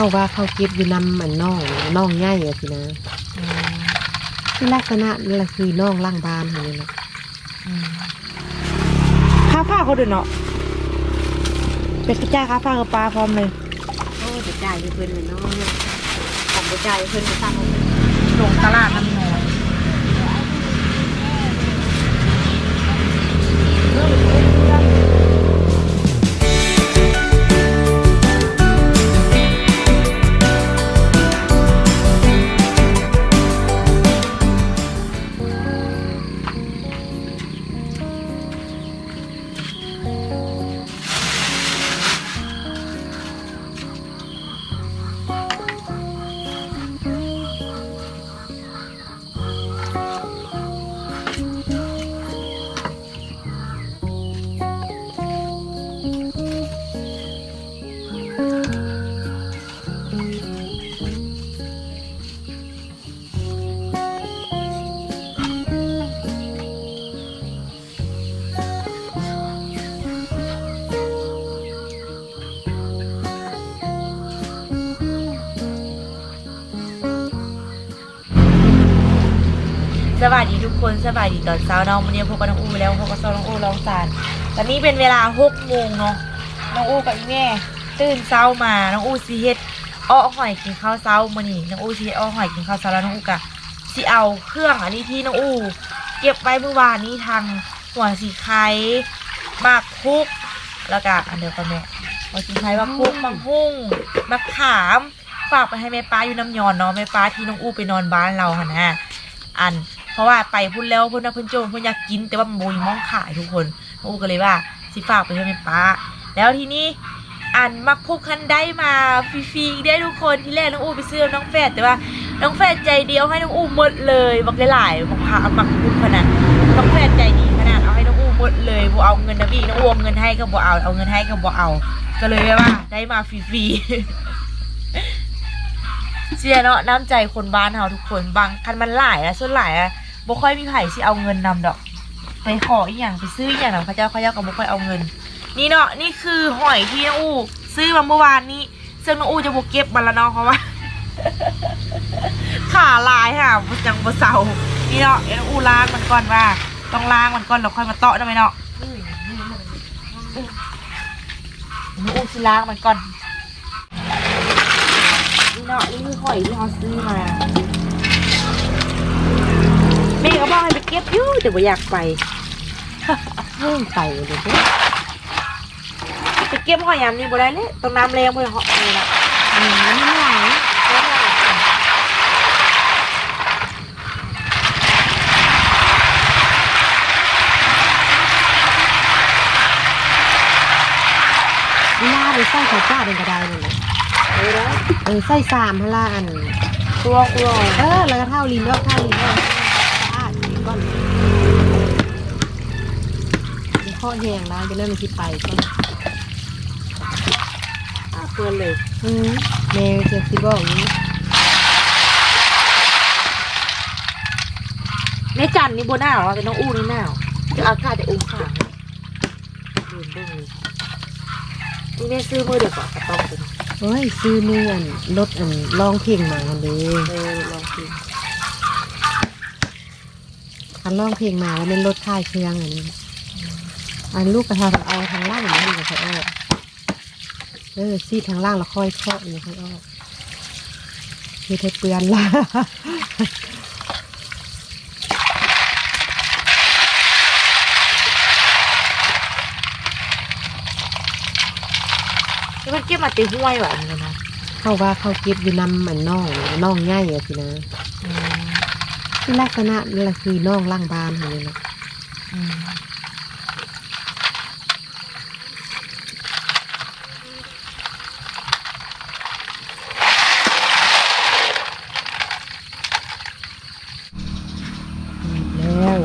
เข้าว่าเข้าเก็บอยู่นำมันน่องน่องใหญ่อะสินะอืมที่ลักษณะนั่นแหละคือน่องล่างบานอย่างนี้นะอืมค่าผ้าเขาเดินเนาะเป็นกระจายค่าผ้ากับปลาพร้อมเลยโอ้จะจ่ายให้เพิ่นเลยเนาะของจะจ่ายให้เพิ่นไปตั้งลงตลาดน้ำน้ สวัสดีทุกคนสวัสดีตอนเช้าเนาะวันนี้พบกับน้องอูแล้วพบกับซอน้องอูลองสารตอนนี้เป็นเวลาหกโมงเนาะน้องอูกับอีแม่ตื่นเช้ามาน้องอูซีเฮ็ดอ้อหอยกินข้าวเช้ามื้อนี้น้องอูซีเฮ็ดอ้อหอยกินข้าวเช้าแล้วน้องอูกะสิเอาเครื่องอันนี้ที่น้องอูเก็บไว้เมื่อวานนี้ทางหัวสีไข่มากคุก แล้วก็อันเดียวกันแม่หัวสีไข่มากคุกมะฮุ่งมะขามฝากไปให้แม่ป้าอยู่น้ำยอนเนาะแม่ป้าที่น้องอูไปนอนบ้านเราหั่นนะอัน ราะว่าไปพุ่นแล้วพุ่นนะพุ่นโจมพุ่นอยากกินแต่ว่ามันโมยมองขายทุกคนอูก็เลยว่าสิฝากไปให้แม่ป้า แล้วทีนี้อันมักพบคันได้มาฟรีๆได้ทุกคนที่แรกน้องอูไปซื้อน้องแฟดแต่ว่าน้องแฟดใจเดียวให้น้องอูหมดเลยบอกหลายๆบอกพามักพุกขนาดน้องแฟดใจดีขนาดเอาให้น้องอูหมดเลยบ่เอาเงินนะพี่น้องอูเอาเงินให้ก็บ่เอาเอาเงินให้ก็บ่เอาก็เลยว่าได้มาฟรีๆเสียเนาะน้ำใจคนบ้านเฮาทุกคนบางคันมันหลายอะส่วนหลายอะ บ่ค่อยมีไผสิเอาเงินนำดอก ไปขออีหยังไปซื้ออีหยังนำเขาเจ้าเขาเจ้าก็บ่ค่อยเอาเงิน นี่เนาะนี่คือหอยที่น้องอูซื้อมาเมื่อวานนี้ ซึ่งน้องอูจะบ่เก็บมันละเนาะเพราะว่าขาลายค่ะบ่จังบ่เซานี่เนาะน้องอูล้างมันก่อนว่า ต้องล้างมันก่อนแล้วค่อยมาเตาะได้ไหมเนาะน้องอูสิล้างมันก่อนนี่เนาะนี่คือหอยที่เขาซื้อมา แม่ก็บอกให้ไปเก็บอยู่แต่ว่าอยากไปเพิ่งไปเลยเด้อไปเก็บหอยยามนี่บ่ได้เลยต้องน้ำแรงบ่ได้เหาะเลยนะอืมมันไม่ไหวเวลาไปใส่ข้าวจ้าเป็นกระไดนั่นแหละเออได้เออใส่สามพนละอันตัวกลัวเออแล้วก็เท่าลิ้นรอบเท่าลิ้นรอบสะอาด ก่อนเดี๋ยวข้อแห้งแล้วจะเริ่มคิดไปก่อนอ่าเพื่อนเลยอืมแม่เจะสิบอกอย่างนี้ในจันนี่บ่หนาวอะเป็นน้องอู้นี่หนาวจะอากาศจะอุ่นขาเดินเบิ่งเลยนี่แม่ซื้อมือเดียวกว่ากระต้องเป็นโอ้ยซื้อเนื่อนรถอันลองเพ่งมาเลยเออลอง กินคันลองเพ่งมาแล้วเป็นรถค่ายเครื่องอันนี้ อันลูกกระทาเอาทางล่างอย่างนี้ก็ค่อยออกเออซีดทางล่างแล้วค่อยเคาะอย่างนี้ค่อยออกคือเธอเปือนละนี่มันเก็บมาตีห้วยว่ะอันนี้นะเข้าว่าเข้าเก็บอยู่นำมันน่องน่องใหญ่อะสินะอืมที่ ลักษณะนั่แหละคือน่องล่างบานอย่างนี้นะอืมแล้ว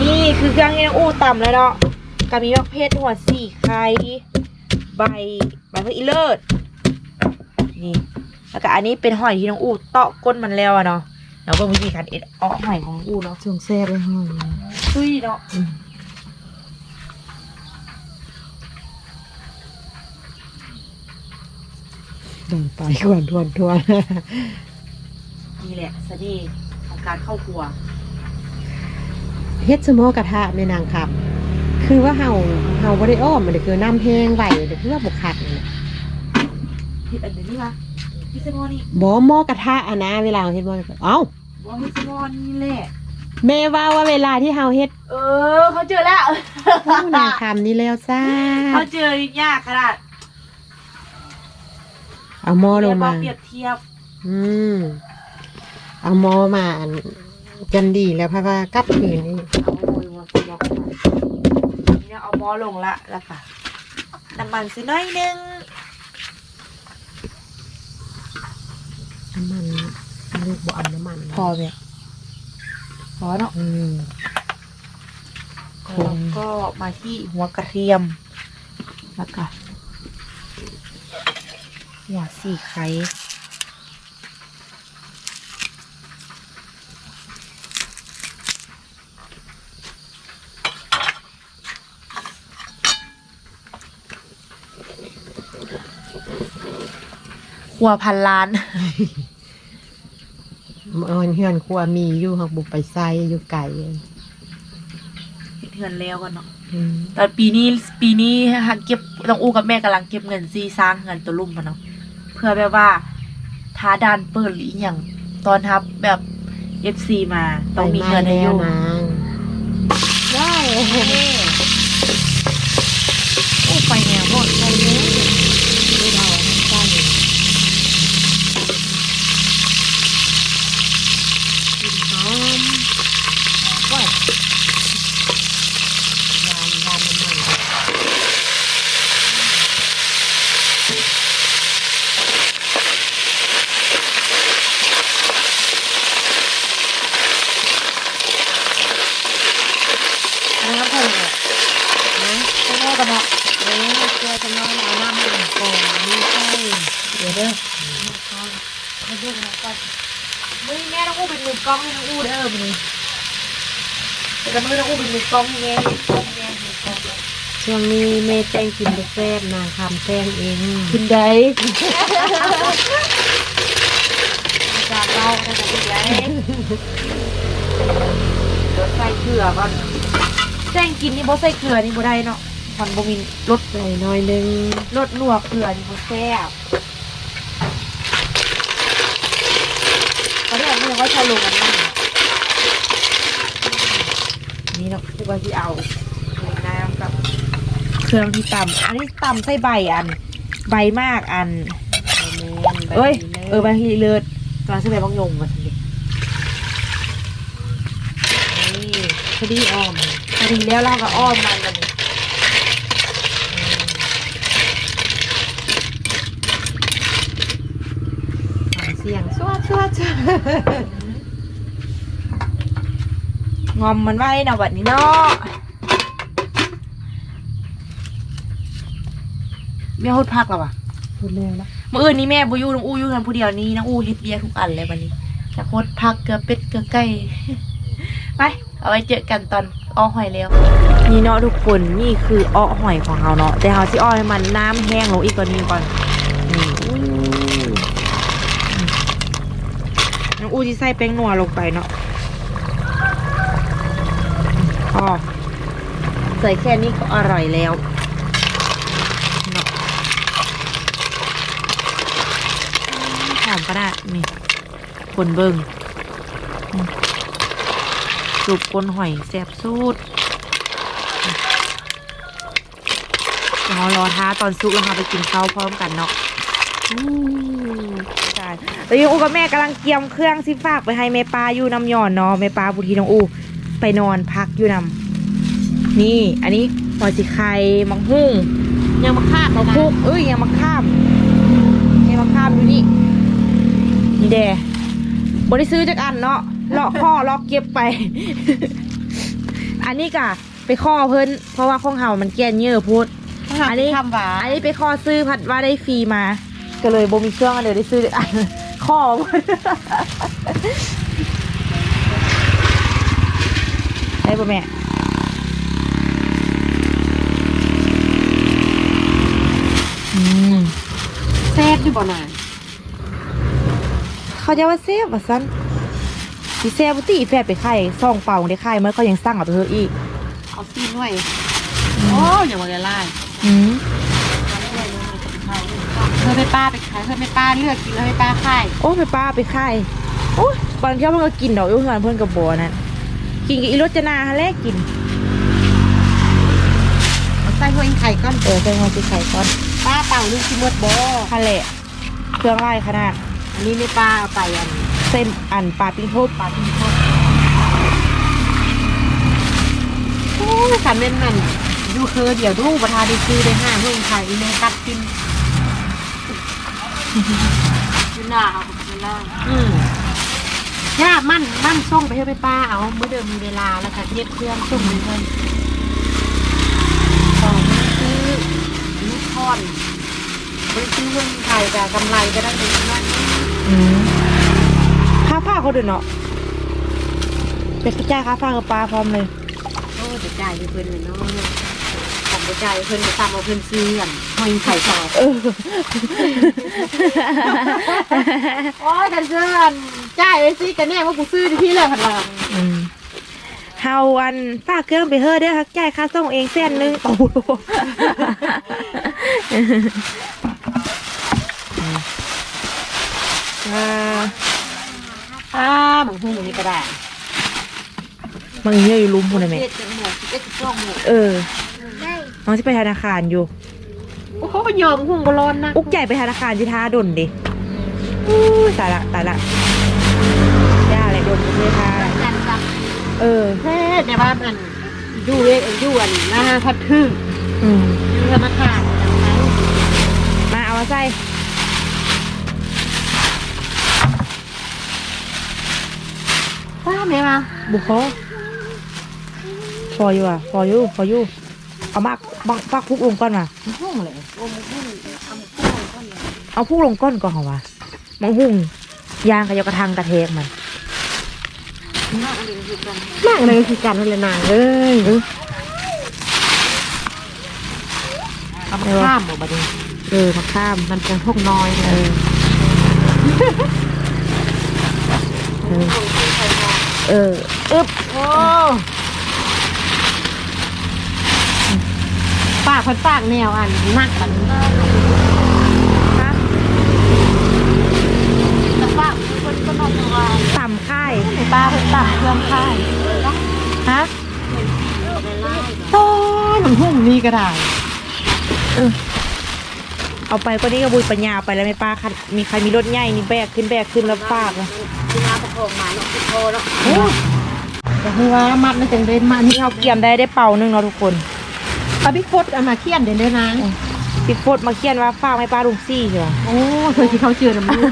นี่คือเครื่องที่น้องอู้ต่ำแล้วเนาะก็มีมะเพชรหัวสี่ไข่ใบใบพะอีเลิศนี่แล้วก็อันนี้เป็นหอยที่น้องอู้เตาะก้นมันแล้วอะเนาะ แล้วก็วิธีการเอ็ดออกหอยของน้องอู้เนาะช่วงแซ่บเลยห้องซุยเนาะอืมแบ่งไปกวนทวนทวนนี่แหละสดีของการเข้าครัวเฮ็ดสมอกระทะแม่นางครับ คือว่าเฮาเฮาบ่ได้อ้อมมันคือน้ำแห้งไหวเดี๋ยวคือว่าบ่คักนี่นะพี่อันนี้วะพี่สมอนี่บ่หม้อกระทะอะนะเวลาเฮ็ดหม้อกระทะเอ้า บอกพี่สมอนี่แหละ แม่ว่าว่าเวลาที่เฮาเฮ็ดเออเขาเจอแล้วนางคำนี่แล้วซ่าเขาเจอยากขนาดเอาหม้อลงมาเปรียบเทียบ อืมเอาหม้อมาอันกันดีแล้วพะว่ากลับคืนนี่เอาโรยมาสมองเนี่ยเอาหม้อลงละแล้วค่ะน้ำมันสักหน้อยนึงน้ำมัน ลูกบ่เอาน้ำมันพอไหมพอเนาะอืมแล้วก็มาที่หัวกระเทียมแล้วก็หัวสี่ไข่หัวพันล้าน มันเฮือนครัวมีอยู่หักบุกไปใส่อยู่ไก่เทือนแล้วกันเนาะอืมตอนปีนี้ปีนี้ฮะเก็บต้องอู้กับแม่กำลังเก็บเงินซีสร้างเงินตัวลุ่มมาเนาะเพื่อแบบว่าท้าดานเปิดหรืออหย่างตอนทับแบบเอฟซีมาต้องมีเงินให้อยู่ไปมาแล้วนาง ว้าวโอ้โหโอ้ไฟแนวหมดไฟแนว ไม่เราให้ใส่กลินหอมว้าววานวานมันมัน อันนี้น้ำผึ้งเนี่ย นะ ไม่แม่กันเนาะ เอ๊ะเกลือจะน้อยเอาน้ำมันก่อนนี่ใช่ เดี๋ยวเด้อมาดูกันก่อนมือแม่ต้องอู้เป็นมือ กล้องให้น้องอู้เด้อมือแต่มือน้องอู้เป็นมือกล้องให้แม่มือกล้องให้แม่มือกล้องช่วงนี้แม่แจ้งกินบุฟเฟ่ต์นางทำแจ้งเองคุณได้จากเราได้จากคุณได้เดี๋ยวใส่เกลือก่อนแจ้งกินนี่บ่ใส่เกลือนี่บ่ได้เนาะมันบ่มีรสใส่น้อยหนึงรสนัวเกลือนี่บ่แซ่บ ตอนนี้มือก็ชะลงกันนั่นนี่เนาะคือว่าที่เอาน้ำกับเครื่องที่ตำอันนี้ตำใส่ใบอัน ใบมากอันเอ้ยเออใบางทีเลิศตอนใส่ใบบางยงมาสินี่พอดีอ้อมพอดีแล้วเราก็อ้อมมันกัน เสียงสวดสวดสวดงอมมันไว้เนาะบัดนี้เนาะแม่ฮดพักแล้ววะพูดแล้วนะมื่ออื่นนี้แม่บูยูน้องอู้อยู่กันผู้เดียวนี้น้องอู้เฮ็ดเบียร์ทุกอันเลยวันนี้จะโคตรพักเกลือเป็ดเกลือไก่ไปเอาไว้เจอกันตอนอ้อหอยแล้วนี่เนาะทุกคนนี่คืออ้อหอยของเราเนาะแต่เราสิอ้อให้มันน้ำแห้งลงอีกกว่านี้ก่อนนี่อู้น้ อู้ที่ใส่แป้งนัวลงไปเนาะอ๋อใส่แค่นี้ก็อร่อยแล้วเนาะหอมกระดาษนี่คนเบิงอืมสูบก้นหอยแสบสูดเรารอท้าตอนซุกแล้วเราไปกินข้าวพร้อมกันเนาะ อู้ใช่แล้วยังอูกับแม่กำลังเกียมเครื่องสิฝากไปให้แม่ปลาอยู่น้ำหย่อนเนาะแม่ปลาบุทีน้องอูไปนอนพักอยู่นำนี่อันนี้หัวจิไข่มังหุ่งยังมาคาดมานะคุกเอ้ยยังมาข้ามยังมาข้ามดูนี่นี่แดบได้ซื้อจากอันเนาะเลาะข้อเลาะเก็บไป อันนี้กะไปข้อเพิ่นเพราะว่าของเฮามันแก่นเยอะพูดอันนี้ทำหวาอันนี้ไปข้อซื้อพัดว่าได้ฟรีมา ก็เลยบ่มีเครื่องอันเดียวได้ซื้อจากอันข้อหมดได้ป่ะแม่อืมแซ่บอยู่บ่นานเขาจะว่าเซฟว่าซั่นสิเซฟบ่ติอีแฟดไปขายซองเปล่าได้ขายเมื่อเขายังสั่งเอาไปเฮออีก เอาซีนไว้โอ้อย่าว่าละลายอืม เธอไปป้าไปขายเธอไปป้าเลือกกินแล้วไปป้าขายโอ้ไปป้าไปขายโอ้ยบางเที่ยวมันก็กินดอกอยู่เฮือนเพิ่นก็บ่นั่นกินกับอีรจนาหาแลกกินเอาใส่หัวอิงไข่ก่อนเออใส่หัวสิไข่ก่อนป้าเป่านึงสิหมดบ่ทะเลเครื่องไล่ขนาดอันนี้ไม่ป้าเอาไปอันเส้นอันปลาปิ้งโทษปลาทิ้งทอดโอ้ยขันเม่นนั่นอยู่คือเดี๋ยวดูประทาได้ซื้อได้ห้าหัวอิงไข่อีเมตัดกิน อยู่หน้าเอาเวลาอืมย่ามั่นมั่นส่งไปให้ไปป้าเอาเมื่อเดิมมีเวลาแล้วค่ะเทียบเครื่องส่งไปเลยสองซื้อลูกทอนไปซื้อเงินไทยกับกำไรก็ได้เลยว่าอืมค่าฟ้าเขาเดือนเนาะเป็นกระจายค่าฟ้ากับปลาพร้อมเลยโอ้จะจ่ายให้เพิ่นเลยเนาะ ของจะจ่ายให้เพิ่นไปตามเอาเพิ่นซื้อกันหอยไข่ต่อเออโอ้ยกันซื้อกันจ่ายไว้สิกันแน่ว่ากูซื้อที่เลยพันละอืมเฮาอันฝากเครื่องไปเฮ้อเด้อค่ะจ่ายค่าส่งเองเส้นหนึงโอ้โหอ่าอ้าหมึงหูหมึงนี่ก็ได้มันเยอะอยู่ลุมพุ่นนะแม่เจ็ดจังหวะเจ็ดจ้องหมดเออ น้องจะไปธนาคารอยู่ โอ้โหยอมหุ่งบอลอนนะอุกใหญ่ไปธนาคารที่ท้าดนดิอู้ยตายละตายละย่าอะไรดนประเทศท่าจันจับเออแท้ในบ้านอันอยู่เองอยู่อันหน้าพัดทึ่งอืมอยู่ธนาคารมาเอามาใส่ป้าไหมมาบุกเขาพออยู่อะพออยู่พออยู่ เอามากบังฟักพุกลงก้อนมาหุ่งเลยเอาพุกลงก้อนก่อนเหรอวะมังหุ่งยางกับยากระทังกระเทกมันนอกอันนี้คือกันมากเลยคือการนั่นแหละนางเอ้ยเอามาข้ามหมดบัดนี้เออมาข้ามมันเป็นพวกน้อยเอเลยอเออ เอออึ๊บโอ้ป้า เพิ่นปากแนวอันนักกันะแต่ว่าคนก็นอกว่าต่ำค่ายป้าเพิ่นปากเครื่องค่ายฮะโอ้ยมันหุ่งนี่ก็ได้เอาไปก็นี่ก็บุยปัญญาไปแล้วไม่ป้าคันมีใครมีรถใหญ่นี่แบกขึ้นแบกขึ้นแล้วฝากเลยที่น้าประคองมาเนาะที่โทเนาะโอ้ยแต่คือว่ามัดมันจังเด่นมาอันนี่เขาเกี่ยมได้ได้เป่าหนึงเนาะทุกคน เอาพี่ฟดเอามาเคี่ยนเด่นเด้อนะปิดโฟดมาเขียนว่าฝากไม่ป้าลุงซี่ใช่ไหมโอ้ยเคยที่เขาเจอน้ำมูก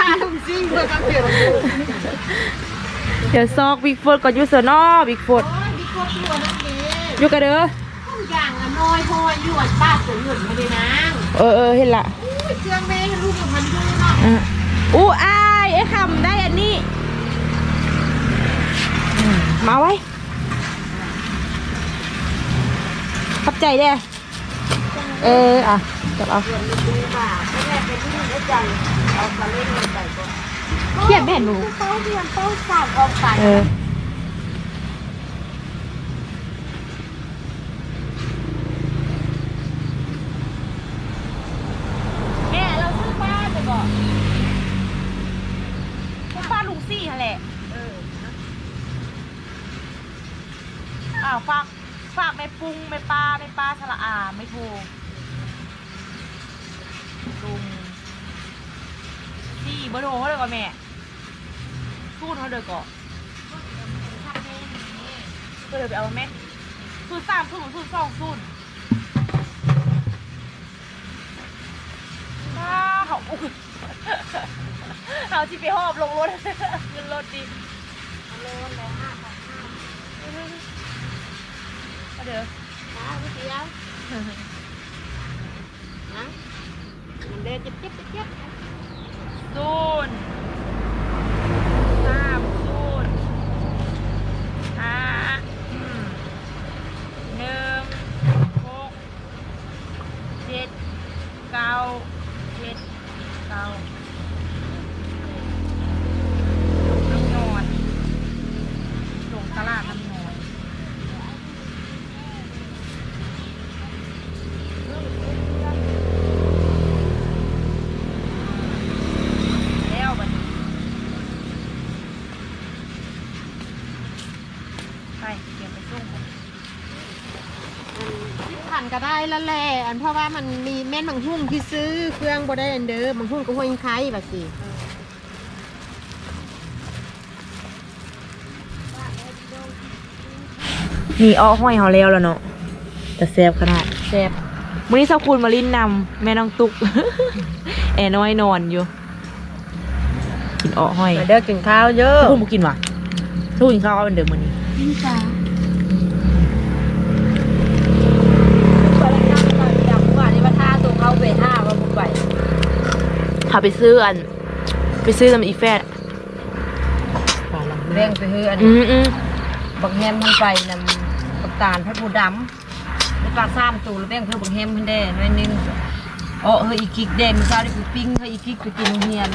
ป้าลุงซิ่งเคยเขาเจอน้ำมูกเดี๋ยวซอกบิ๊กโฟดก่อนอยูเซอร์นอบิ๊กโฟดโอ้ยพี่ฟดตัวนั่นเองอยู่กันเด้อทุกอย่างอะน้อยพอยอยู่อันป้าสวยหยุดมาเลยนะเออเออเห็นละอุ้ยเครื่องแม่ให้ลูกกับมันด้วยเนาะอะอู้อายไอ้คำได้อันนี้อืมมาไว้ ขอบใจเด้อเอออะจับเอาเคี่ยนแม่หนูเขาเรียนต้องสาบออกไป เออ แม่เราซื้อบ้านไปก่อนบ้านลุงซี่ฮะแหละอ้าวฝากฝากไม่ปรุงไม่ปลาไม่ปลาสละอา ไม่โทรลุงซี่บอร์โทรเขาเลยก่อนแม่สู้เขาเลยก่อนก็เลยไปเอาแม่ศูนย์สามศูนย์ศูนย์สองศูนย์ว้าเขาอุ้ยเขาที่ไปหอบลงรถขึ้นรถดิโลนแล้วห้าพันห้าเดี๋ยวนะวิเดียว นะมันเดินจะเจ็บจะเจ็บศูนย์สามศูนย์ห้าอืมหนึ่งหกเจ็ดเก้าศู เศร้าน้ำนอนลงตลาดน้ำนอนแล้วบัดนี้ไปเดี๋ยวไปส่ง ผ่านก็ได้แล้วแหละอันเพราะว่ามันมีแม่นบางหุ่งที่ซื้อเครื่องบ่ได้อันเด้อบางหุ่งก็ห้วยไข่แบบสินี่อ้อห้อยเขาแล้วแล้วเนาะแต่แซ่บขนาดแซ่บมื้อนี้เจ้าคุณมาลิ้นนำแม่น้องตุก แอน้อยนอนอยู่ กินอ้อห้อยมาเด้อกินข้าวเยอะเจ้าคุณบ่กินวะเจ้าคุณกินข้าวเป็นเดิมมื้อนี้นี่จ้า เขาไปซื้ออัน ไปซื้อลำอีแฟดแบ่งไปเฮืออันอืมอืมบักแฮมมันไปนำปักตาลพระผู้ดำในปากซ้ำตูแล้วแบ่งเพื่อบักแฮมมันได้น้อยนึงโอ้เฮ้ยอีกิกเดมเช้าได้ไปปิ้งเฮ้ยอีกิกไปกินโรงเฮียน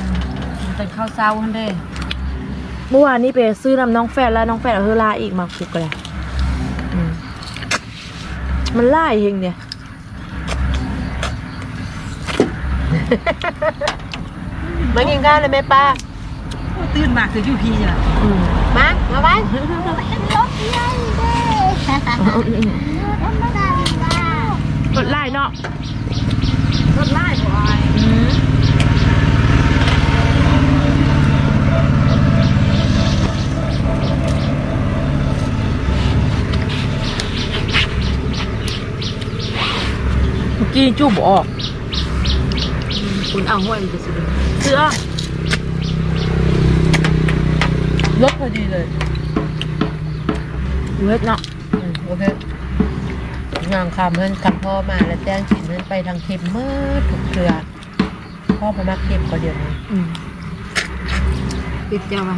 มันเป็นข้าวเช้ามันได้เมื่อวานนี้ไปซื้อน้ำน้องแฟดแล้วน้องแฟดเอาเฮอลาอีกมาคุกกันเลยอืมมันไล่เฮงเนี่ย มากินข้าวเลยแม่ป้าตื่นมาคือยูพีจ้ะอืมมามาไว้กดไล่เนาะรถไล่บ่อายอืมเมื่อกี้จูบออก คุณเอาห้วยมันจะสิเสื้อรถพอดีเลยเวทเนาะโอเคงานคำเพื่อนกับพ่อมาแล้วแจ้งสินเพื่อนไปทางเข็มเมื่อถูกเครือพ่อมามักเข็มก็เดียวนี้อืมปิดเจ้ามา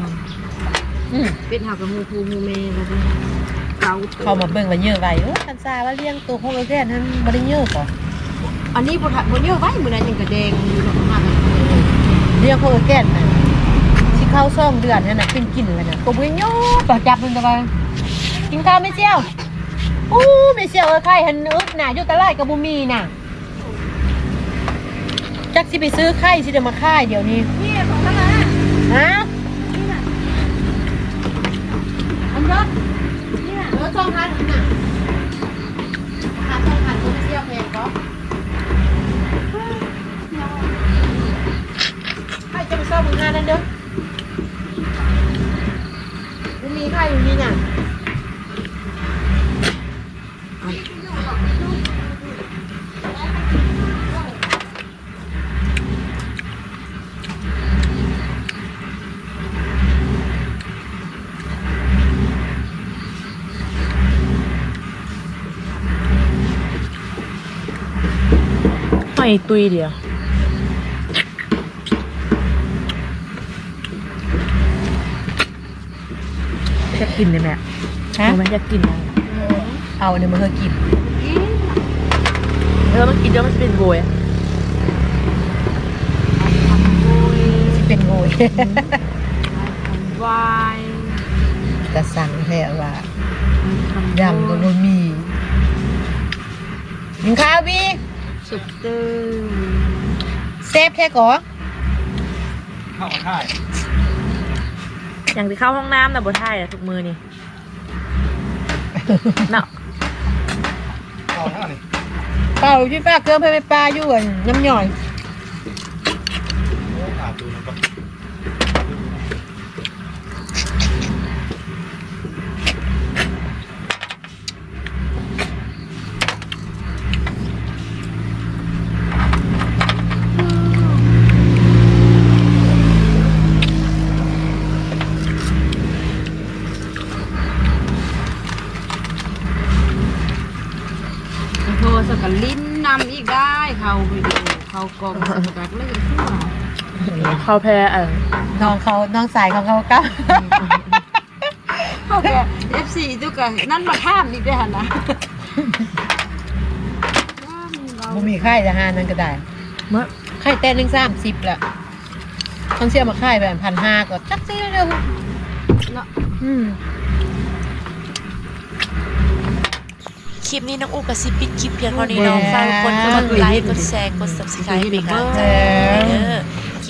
อืมปิดหากับมูคูมูเมแล้วก็เกาเขามาเบิ่งว่าเยอะไว้โอ้คันซาว่าเลี้ยงตัวของเราแก่นั้นบ่ได้เยอะก่ออันนี้บ่ทันบ่เยอะไว้มื้อนั้นยังกระแดงอยู่แล้วก็มากัน เลี้ยงของเราแก่น่ะที่เข้าซ่องเดือนนั่นน่ะเป็นกลิ่นแล้วน่ะก็บ่ได้เยอะต่อจับมันตะวันกินข้าวไม่เจียวอู้ไม่เจียวเอ้ยไข่หันอึกน่ะอยู่ตลาดก็บ่มีน่ะจักสิไปซื้อไข่สิเดี๋ยวมาค่ายเดี๋ยวนี้นี่ของกันนะฮะนี่นะอันยศนี่น่ะเออช่องพันน่ะหาช่องพันก็ไม่เจียวแพงก็ ไข่จะไปซ่อมมืองานนั่นเด้อมันมีไข่อยู่นี่น่ะหอยตุยเดียว จะกินเลยแม่ฮะรู้ไหมจะกินอะไรเอาเนี่ยมาเฮอกินเออมันกินแล้วมันจะเป็นโวยอะสิเป็นโงยวายกระสังแท้ว่ายำก็บ่มีกินข้าวพี่สุดเตื้อเซฟแท้ก่อเข้ามาท่าย อย่างที่เข้าห้องน้ำแต่บนท่ายอะทุกมือนี่เนาะเข้าท่านี่เป่าพี่ป้าเกลือไปไปปลาอยู่อะน้ำหน่อย โอ้ขาดตูนะก็ โทร สกัดลิ้นนำอีกได้เขาไปดูเขากองสกัดเลยทั่วเข้าแพ้เออน้องเขาน้องสายของเขาก็เขาก็เอฟซีทุกคนนั่นมาข้ามอีกได้หันนะบ่มีไข่จะหานั่นก็ได้เมื่อไข่แต่หนึ่งสามสิบละคนเสียมาขายแบบพันห้าก็จักสิเร็วเนาะอืม คลิปนี้น้องอูกับซิปิดคลิปเพียงเท่านี้เน้องฝากทุกคนกดไลค์กดแชร์กด subscribe เป็นกำลังใจให้เด้อ